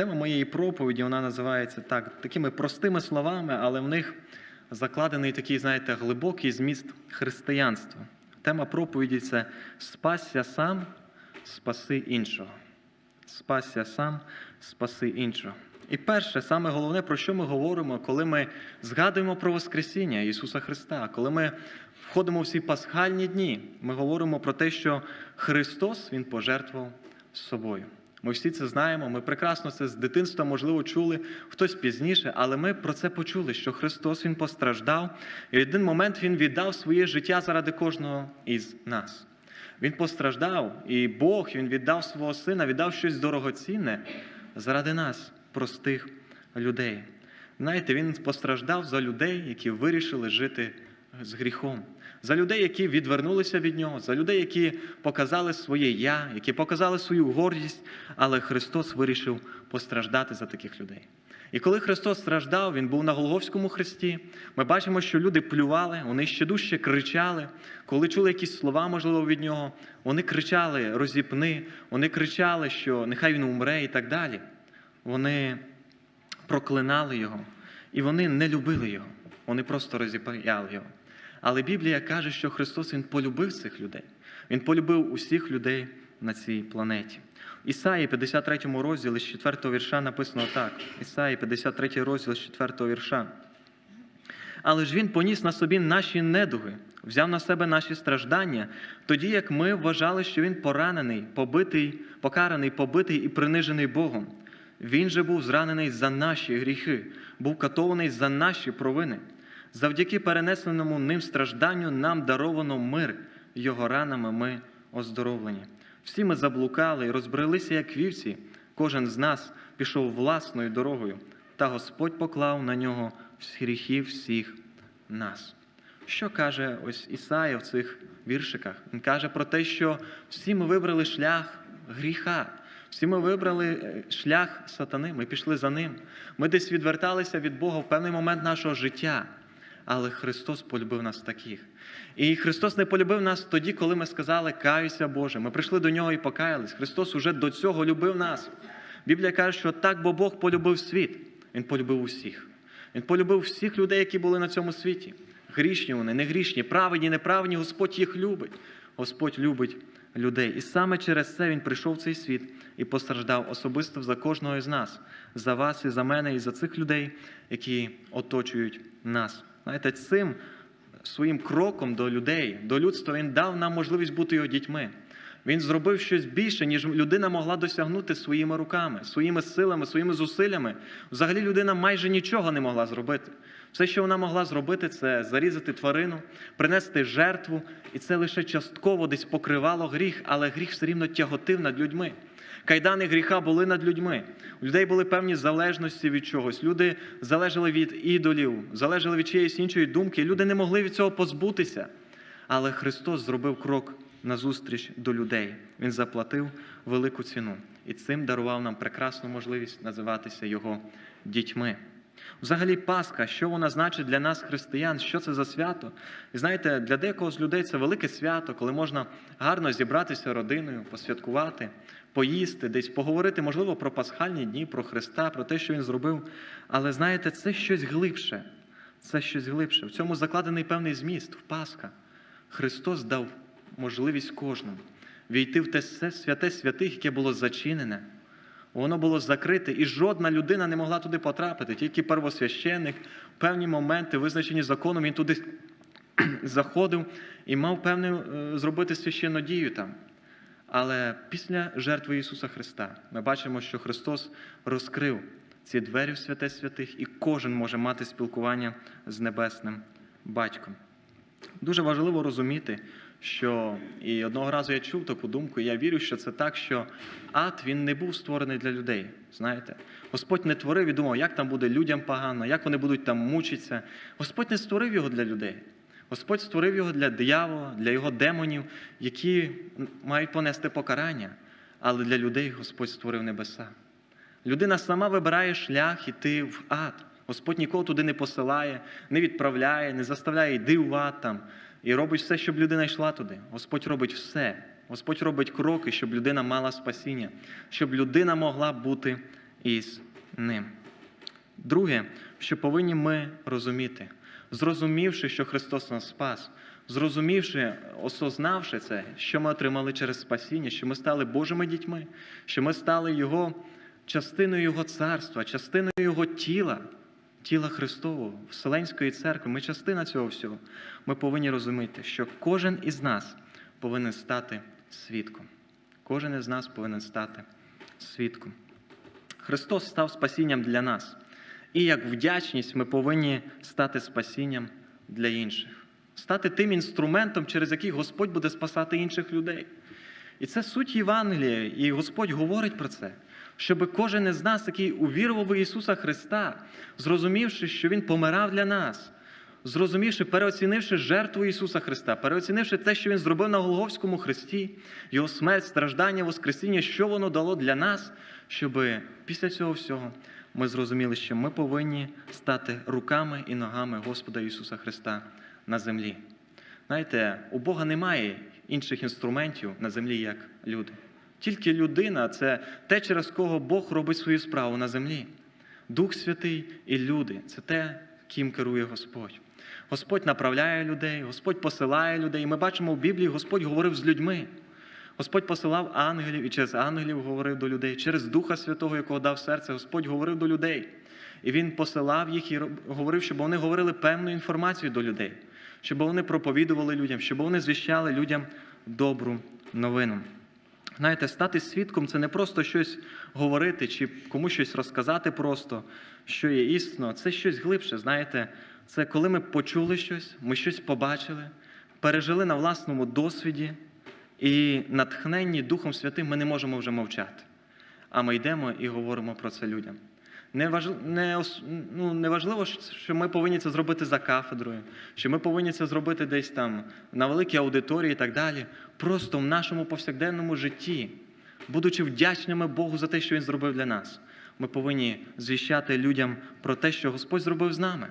Тема моєї проповіді вона називається так, такими простими словами, але в них закладений такий, знаєте, глибокий зміст християнства. Тема проповіді це спасся сам, спаси іншого. Спасся сам, спаси іншого. І перше, саме головне, про що ми говоримо, коли ми згадуємо про Воскресіння Ісуса Христа, коли ми входимо в ці пасхальні дні, ми говоримо про те, що Христос Він пожертвував собою. Ми всі це знаємо, ми прекрасно це з дитинства, можливо, чули, хтось пізніше, але ми про це почули, що Христос Він постраждав, і в один момент Він віддав своє життя заради кожного із нас. Він постраждав, і Бог Він віддав свого сина, віддав щось дорогоцінне заради нас, простих людей. Знаєте, він постраждав за людей, які вирішили жити з гріхом, за людей, які відвернулися від нього, за людей, які показали своє я, які показали свою гордість, але Христос вирішив постраждати за таких людей. І коли Христос страждав, Він був на Голговському хресті. Ми бачимо, що люди плювали, вони ще дужче кричали. Коли чули якісь слова, можливо, від нього, вони кричали розіпни, вони кричали, що нехай він умре і так далі. Вони проклинали його, і вони не любили його, вони просто розіпаяли його. Але Біблія каже, що Христос Він полюбив цих людей. Він полюбив усіх людей на цій планеті. Ісаї 53 розділі з 4 вірша написано так. Ісаї 53 розділ з 4 вірша. Але ж Він поніс на собі наші недуги, взяв на себе наші страждання, тоді як ми вважали, що Він поранений, побитий, покараний, побитий і принижений Богом. Він же був зранений за наші гріхи, був катований за наші провини. Завдяки перенесеному ним стражданню нам даровано мир, його ранами ми оздоровлені. Всі ми заблукали і розбрелися, як вівці, кожен з нас пішов власною дорогою, та Господь поклав на нього гріхи всіх нас. Що каже ось Ісая в цих віршиках? Він каже про те, що всі ми вибрали шлях гріха. Всі ми вибрали е, шлях сатани, ми пішли за ним. Ми десь відверталися від Бога в певний момент нашого життя. Але Христос полюбив нас таких. І Христос не полюбив нас тоді, коли ми сказали Каюся Боже. Ми прийшли до нього і покаялись. Христос уже до цього любив нас. Біблія каже, що так, бо Бог полюбив світ. Він полюбив усіх. Він полюбив всіх людей, які були на цьому світі. Грішні вони, не грішні, праведні, неправедні. Господь їх любить. Господь любить людей. І саме через це Він прийшов в цей світ і постраждав особисто за кожного із нас, за вас і за мене, і за цих людей, які оточують нас. Знаєте, цим своїм кроком до людей, до людства, він дав нам можливість бути його дітьми. Він зробив щось більше, ніж людина могла досягнути своїми руками, своїми силами, своїми зусиллями. Взагалі людина майже нічого не могла зробити. Все, що вона могла зробити, це зарізати тварину, принести жертву, і це лише частково десь покривало гріх, але гріх все рівно тяготив над людьми. Кайдани гріха були над людьми. У людей були певні залежності від чогось. Люди залежали від ідолів, залежали від чиєїсь іншої думки. Люди не могли від цього позбутися. Але Христос зробив крок назустріч до людей. Він заплатив велику ціну і цим дарував нам прекрасну можливість називатися Його дітьми. Взагалі, Пасха, що вона значить для нас, християн, що це за свято? І знаєте, для декого з людей це велике свято, коли можна гарно зібратися родиною, посвяткувати, поїсти, десь поговорити, можливо, про пасхальні дні, про Христа, про те, що Він зробив. Але знаєте, це щось глибше. Це щось глибше. В цьому закладений певний зміст в Пасха. Христос дав можливість кожному війти в те святе святих, яке було зачинене. Воно було закрите, і жодна людина не могла туди потрапити. Тільки первосвященник, певні моменти, визначені законом, він туди заходив і мав певне зробити священну дію там. Але після жертви Ісуса Христа ми бачимо, що Христос розкрив ці двері в святе святих, і кожен може мати спілкування з небесним батьком. Дуже важливо розуміти, що і одного разу я чув таку думку, і я вірю, що це так, що ад він не був створений для людей. Знаєте, Господь не творив і думав, як там буде людям погано, як вони будуть там мучитися. Господь не створив його для людей. Господь створив його для диявола, для його демонів, які мають понести покарання. Але для людей Господь створив небеса. Людина сама вибирає шлях іти в ад. Господь нікого туди не посилає, не відправляє, не заставляє йди в ад там і робить все, щоб людина йшла туди. Господь робить все. Господь робить кроки, щоб людина мала спасіння, щоб людина могла бути із ним. Друге, що повинні ми розуміти, зрозумівши, що Христос нас спас, зрозумівши, осознавши це, що ми отримали через спасіння, що ми стали Божими дітьми, що ми стали Його частиною Його царства, частиною Його тіла, тіла Христового, Вселенської церкви. Ми частина цього всього. Ми повинні розуміти, що кожен із нас повинен стати свідком. Кожен із нас повинен стати свідком. Христос став спасінням для нас. І як вдячність ми повинні стати спасінням для інших, стати тим інструментом, через який Господь буде спасати інших людей. І це суть Євангелія, і Господь говорить про це, щоб кожен із нас, який увірував в Ісуса Христа, зрозумівши, що Він помирав для нас, зрозумівши, переоцінивши жертву Ісуса Христа, переоцінивши те, що Він зробив на Голговському хресті, Його смерть, страждання, Воскресіння, що воно дало для нас, щоб після цього всього ми зрозуміли, що ми повинні стати руками і ногами Господа Ісуса Христа на землі. Знаєте, у Бога немає інших інструментів на землі, як люди. Тільки людина це те, через кого Бог робить свою справу на землі. Дух Святий і люди це те, ким керує Господь. Господь направляє людей, Господь посилає людей. Ми бачимо в Біблії, Господь говорив з людьми. Господь посилав ангелів і через ангелів говорив до людей, через Духа Святого, якого дав серце, Господь говорив до людей. І Він посилав їх і говорив, щоб вони говорили певну інформацію до людей, щоб вони проповідували людям, щоб вони звіщали людям добру новину. Знаєте, стати свідком це не просто щось говорити чи комусь щось розказати просто, що є істинно. Це щось глибше. Знаєте, це коли ми почули щось, ми щось побачили, пережили на власному досвіді, і натхненні Духом Святим ми не можемо вже мовчати. А ми йдемо і говоримо про це людям. Не, важ... не, ну, не важливо, що ми повинні це зробити за кафедрою, що ми повинні це зробити десь там на великій аудиторії і так далі. Просто в нашому повсякденному житті, будучи вдячними Богу за те, що Він зробив для нас, ми повинні звіщати людям про те, що Господь зробив з нами.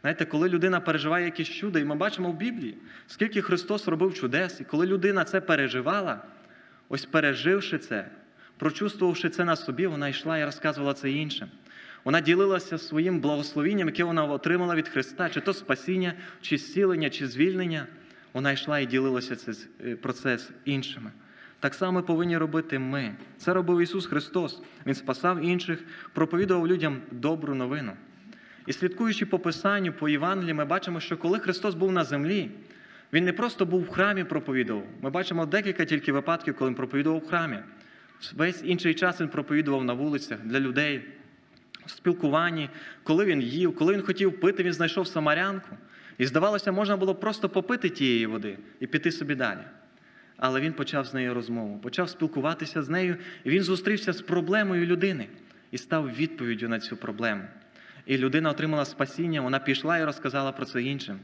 Знаєте, коли людина переживає якісь чудо, і ми бачимо в Біблії, скільки Христос робив чудес, і коли людина це переживала, ось переживши це, прочувствувавши це на собі, вона йшла і розказувала це іншим. Вона ділилася своїм благословінням, яке вона отримала від Христа, чи то спасіння, чи зцілення, чи звільнення. Вона йшла і ділилася це, з- е, про це з іншими. Так само повинні робити ми. Це робив Ісус Христос. Він спасав інших, проповідував людям добру новину. І слідкуючи по Писанню, по Євангелії, ми бачимо, що коли Христос був на землі, Він не просто був в храмі проповідував. Ми бачимо декілька тільки випадків, коли він проповідував в храмі. Весь інший час він проповідував на вулицях для людей, в спілкуванні, коли він їв, коли він хотів пити, він знайшов самарянку. І здавалося, можна було просто попити тієї води і піти собі далі. Але він почав з нею розмову, почав спілкуватися з нею, і він зустрівся з проблемою людини і став відповіддю на цю проблему. І людина отримала спасіння, вона пішла і розказала про це іншим.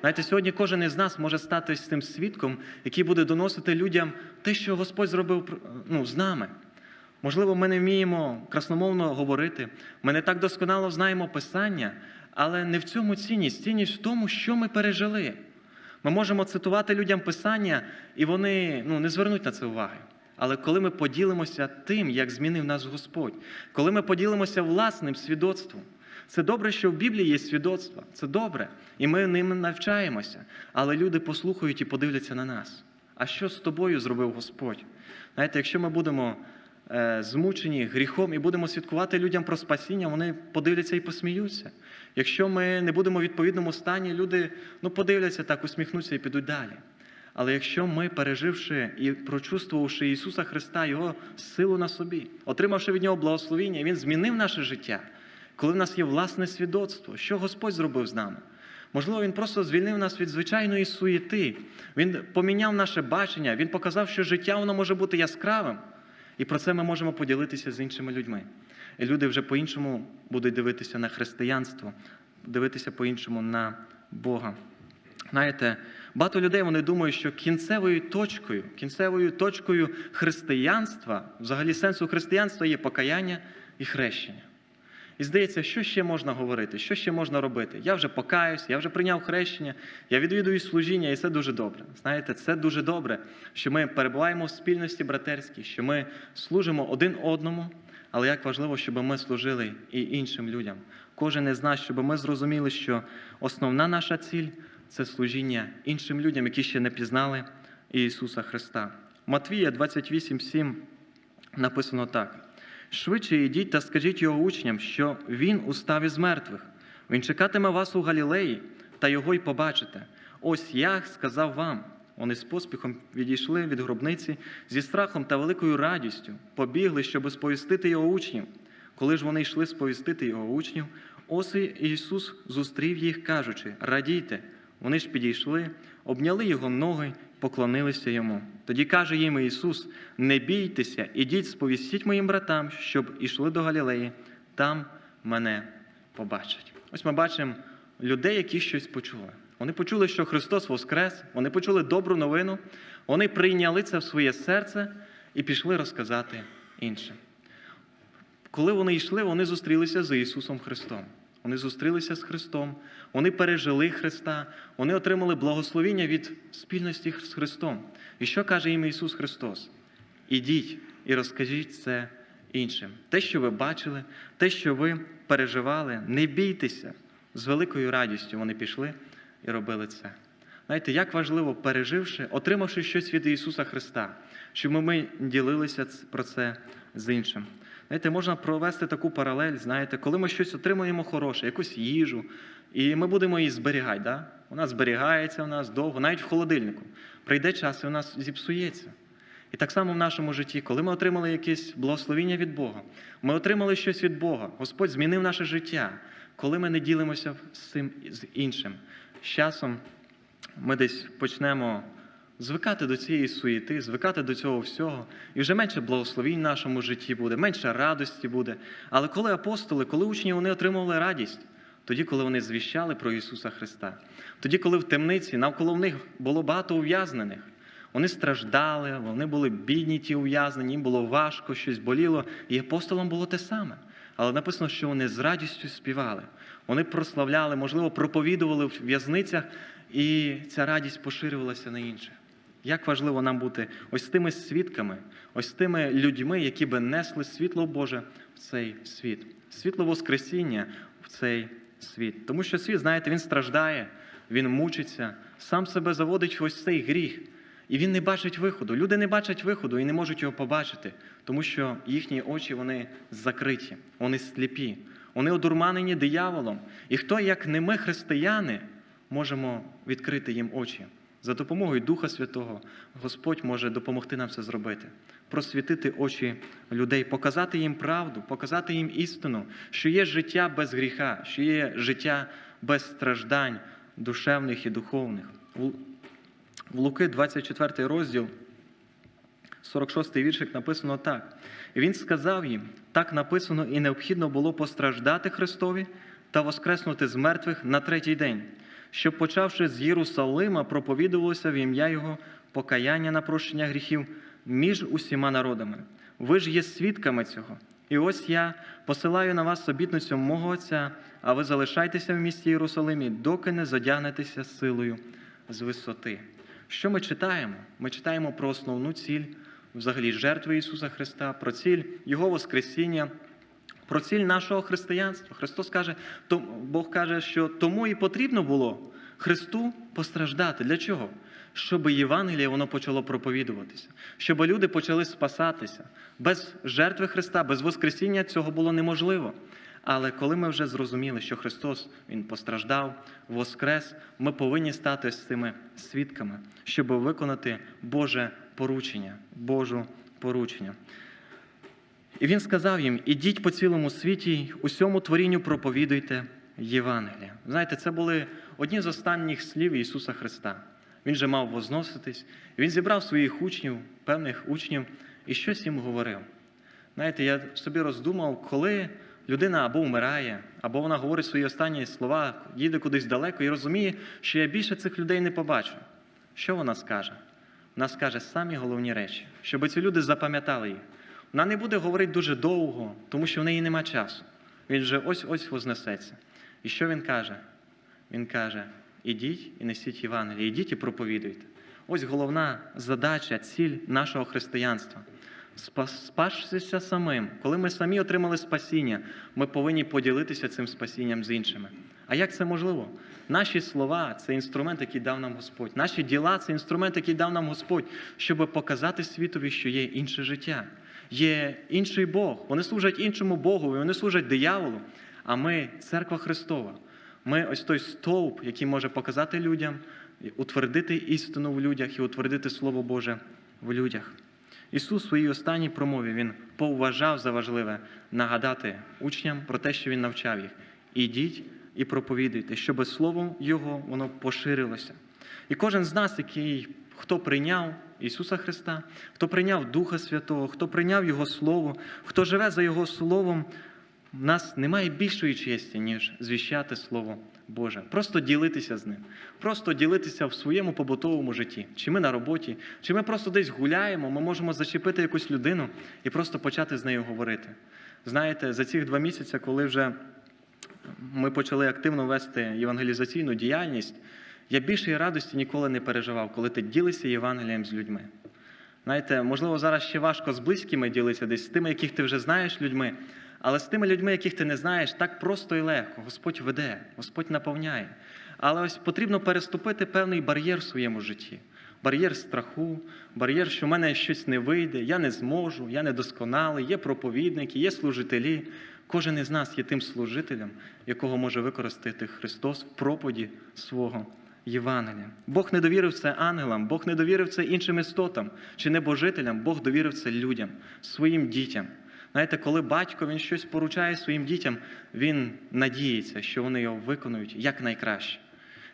Знаєте, сьогодні кожен із нас може стати тим свідком, який буде доносити людям те, що Господь зробив ну, з нами. Можливо, ми не вміємо красномовно говорити, ми не так досконало знаємо Писання, але не в цьому цінність. Цінність в тому, що ми пережили. Ми можемо цитувати людям Писання, і вони ну, не звернуть на це уваги. Але коли ми поділимося тим, як змінив нас Господь, коли ми поділимося власним свідоцтвом, це добре, що в Біблії є свідоцтва, це добре, і ми ним навчаємося. Але люди послухають і подивляться на нас. А що з тобою зробив Господь? Знаєте, якщо ми будемо е, змучені гріхом і будемо свідкувати людям про спасіння, вони подивляться і посміються. Якщо ми не будемо в відповідному стані, люди ну, подивляться так, усміхнуться і підуть далі. Але якщо ми, переживши і прочувствувавши Ісуса Христа, Його силу на собі, отримавши від Нього благословіння, Він змінив наше життя, коли в нас є власне свідоцтво, що Господь зробив з нами. Можливо, Він просто звільнив нас від звичайної суєти. Він поміняв наше бачення, Він показав, що життя воно може бути яскравим. І про це ми можемо поділитися з іншими людьми. І люди вже по-іншому будуть дивитися на християнство, дивитися по-іншому на Бога. Знаєте, багато людей вони думають, що кінцевою точкою, кінцевою точкою християнства, взагалі сенсу християнства є покаяння і хрещення. І здається, що ще можна говорити, що ще можна робити? Я вже покаюсь, я вже прийняв хрещення, я відвідую служіння, і це дуже добре. Знаєте, це дуже добре, що ми перебуваємо в спільності братерській, що ми служимо один одному. але як важливо, щоб ми служили і іншим людям. Кожен із нас, щоб ми зрозуміли, що основна наша ціль це служіння іншим людям, які ще не пізнали Ісуса Христа. Матвія 28,7 написано так: швидше йдіть та скажіть його учням, що він устав із мертвих. Він чекатиме вас у Галілеї, та його й побачите. Ось я сказав вам. Вони з поспіхом відійшли від гробниці зі страхом та великою радістю, побігли, щоб сповістити його учнів. Коли ж вони йшли сповістити його учнів, ось Ісус зустрів їх, кажучи: Радійте. Вони ж підійшли, обняли його ноги, поклонилися йому. Тоді каже їм Ісус: Не бійтеся, ідіть, сповістіть моїм братам, щоб ішли до Галілеї, там мене побачать. Ось ми бачимо людей, які щось почули. Вони почули, що Христос Воскрес, вони почули добру новину, вони прийняли це в своє серце і пішли розказати іншим. Коли вони йшли, вони зустрілися з Ісусом Христом. Вони зустрілися з Христом, вони пережили Христа, вони отримали благословіння від спільності з Христом. І що каже їм Ісус Христос? Ідіть і розкажіть це іншим. Те, що ви бачили, те, що ви переживали, не бійтеся. З великою радістю вони пішли і робили це. Знаєте, як важливо, переживши, отримавши щось від Ісуса Христа, щоб ми ділилися про це з іншим. Знаєте, можна провести таку паралель, знаєте, коли ми щось отримуємо хороше, якусь їжу, і ми будемо її зберігати. Да? Вона зберігається у нас довго, навіть в холодильнику. Прийде час, і у нас зіпсується. І так само в нашому житті, коли ми отримали якесь благословіння від Бога, ми отримали щось від Бога, Господь змінив наше життя, коли ми не ділимося з цим з іншим. З часом ми десь почнемо звикати до цієї суєти, звикати до цього всього, і вже менше благословінь в нашому житті буде, менше радості буде. Але коли апостоли, коли учні вони отримували радість, тоді, коли вони звіщали про Ісуса Христа, тоді, коли в темниці навколо них було багато ув'язнених, вони страждали, вони були бідні ті ув'язнені, їм було важко, щось боліло, і апостолам було те саме. Але написано, що вони з радістю співали. Вони прославляли, можливо, проповідували в в'язницях, і ця радість поширювалася на інших. Як важливо нам бути ось тими свідками, ось тими людьми, які би несли світло Боже в цей світ, світло Воскресіння в цей світ. Тому що світ, знаєте, він страждає, він мучиться, сам себе заводить в ось цей гріх. І він не бачить виходу. Люди не бачать виходу і не можуть його побачити, тому що їхні очі вони закриті, вони сліпі, вони одурманені дияволом. І хто, як не ми, християни, можемо відкрити їм очі? За допомогою Духа Святого Господь може допомогти нам це зробити, просвітити очі людей, показати їм правду, показати їм істину, що є життя без гріха, що є життя без страждань душевних і духовних. В- Луки, 24 розділ, 46 віршик написано так. Він сказав їм: так написано, і необхідно було постраждати Христові та воскреснути з мертвих на третій день, щоб, почавши з Єрусалима, проповідувалося в ім'я Його покаяння на прощення гріхів між усіма народами. Ви ж є свідками цього. І ось я посилаю на вас обітницю мого Отця, а ви залишайтеся в місті Єрусалимі, доки не задягнетеся силою з висоти. Що ми читаємо? Ми читаємо про основну ціль взагалі жертви Ісуса Христа, про ціль Його Воскресіння, про ціль нашого християнства. Христос каже, Бог каже, що тому і потрібно було Христу постраждати. Для чого? Щоб Євангеліє воно почало проповідуватися, щоб люди почали спасатися. Без жертви Христа, без Воскресіння цього було неможливо. Але коли ми вже зрозуміли, що Христос Він постраждав, воскрес, ми повинні стати з цими свідками, щоб виконати Боже поручення, Божу поручення. І він сказав їм: ідіть по цілому світі, усьому творінню проповідуйте Євангелія. Знаєте, це були одні з останніх слів Ісуса Христа. Він же мав возноситись, він зібрав своїх учнів, певних учнів, і щось їм говорив. Знаєте, я собі роздумав, коли людина або вмирає, або вона говорить свої останні слова, їде кудись далеко і розуміє, що я більше цих людей не побачу. Що вона скаже? Вона скаже самі головні речі, щоб ці люди запам'ятали їх. Вона не буде говорити дуже довго, тому що в неї нема часу. Він вже ось-ось вознесеться. І що він каже? Він каже: ідіть і несіть Євангеліє, ідіть і проповідуйте. Ось головна задача, ціль нашого християнства спас- спасшися самим, коли ми самі отримали спасіння, ми повинні поділитися цим спасінням з іншими. А як це можливо? Наші слова це інструмент, який дав нам Господь. Наші діла це інструмент, який дав нам Господь, щоб показати світові, що є інше життя, є інший Бог. Вони служать іншому Богу, вони служать дияволу. А ми церква Христова. Ми ось той стовп, який може показати людям, утвердити істину в людях і утвердити Слово Боже в людях. Ісус у своїй останній промові Він поважав за важливе нагадати учням про те, що Він навчав їх. Ідіть і проповідуйте, щоб Слово Його воно поширилося. І кожен з нас, який хто прийняв Ісуса Христа, хто прийняв Духа Святого, хто прийняв Його Слово, хто живе за Його Словом, в нас немає більшої честі, ніж звіщати Слово Боже. Просто ділитися з ним, просто ділитися в своєму побутовому житті. Чи ми на роботі, чи ми просто десь гуляємо, ми можемо зачепити якусь людину і просто почати з нею говорити. Знаєте, за ці два місяці, коли вже ми почали активно вести євангелізаційну діяльність, я більшої радості ніколи не переживав, коли ти ділишся Євангелієм з людьми. Знаєте, можливо, зараз ще важко з близькими ділитися, десь з тими, яких ти вже знаєш людьми, але з тими людьми, яких ти не знаєш, так просто і легко. Господь веде, Господь наповняє. Але ось потрібно переступити певний бар'єр в своєму житті. Бар'єр страху, бар'єр, що в мене щось не вийде, я не зможу, я недосконалий, є проповідники, є служителі. Кожен із нас є тим служителем, якого може використати Христос в проповіді свого Євангелія. Бог не довірив це ангелам, Бог не довірив це іншим істотам чи небожителям, Бог довірив це людям, своїм дітям. Знаєте, коли батько він щось поручає своїм дітям, він надіється, що вони його виконують якнайкраще.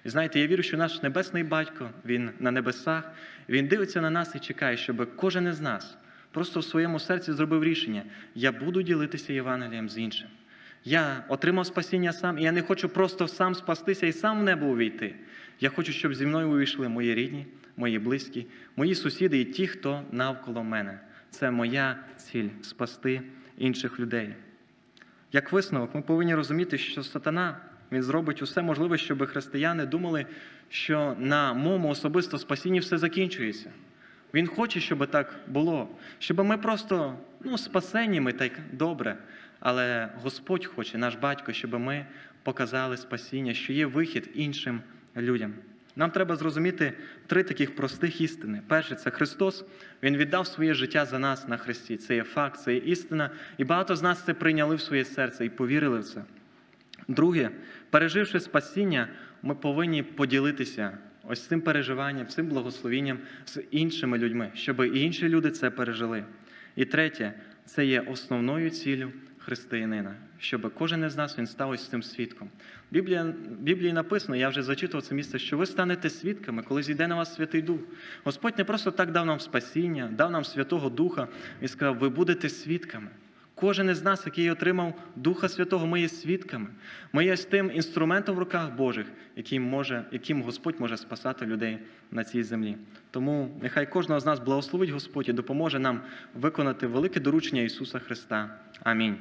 І знаєте, я вірю, що наш небесний батько, він на небесах, він дивиться на нас і чекає, щоб кожен із нас просто в своєму серці зробив рішення: я буду ділитися Євангелієм з іншим. Я отримав спасіння сам, і я не хочу просто сам спастися і сам в небо увійти. Я хочу, щоб зі мною увійшли мої рідні, мої близькі, мої сусіди і ті, хто навколо мене. Це моя ціль спасти інших людей. Як висновок, ми повинні розуміти, що сатана він зробить усе можливе, щоб християни думали, що на моєму особисто спасінні все закінчується. Він хоче, щоб так було, щоб ми просто ну, спасені, ми так добре. Але Господь хоче, наш батько, щоб ми показали спасіння, що є вихід іншим людям. Нам треба зрозуміти три таких простих істини. Перше, це Христос. Він віддав своє життя за нас на Христі. Це є факт, це є істина. І багато з нас це прийняли в своє серце і повірили в це. Друге, переживши спасіння, ми повинні поділитися ось цим переживанням, цим благословінням з іншими людьми, щоб і інші люди це пережили. І третє, це є основною ціллю християнина, щоб кожен із нас він став ось цим свідком. В Біблії написано, я вже зачитував це місце, що ви станете свідками, коли зійде на вас Святий Дух. Господь не просто так дав нам спасіння, дав нам Святого Духа і сказав, ви будете свідками. Кожен із нас, який отримав Духа Святого, ми є свідками. Ми є тим інструментом в руках Божих, яким, може, яким Господь може спасати людей на цій землі. Тому нехай кожного з нас благословить Господь і допоможе нам виконати велике доручення Ісуса Христа. Амінь.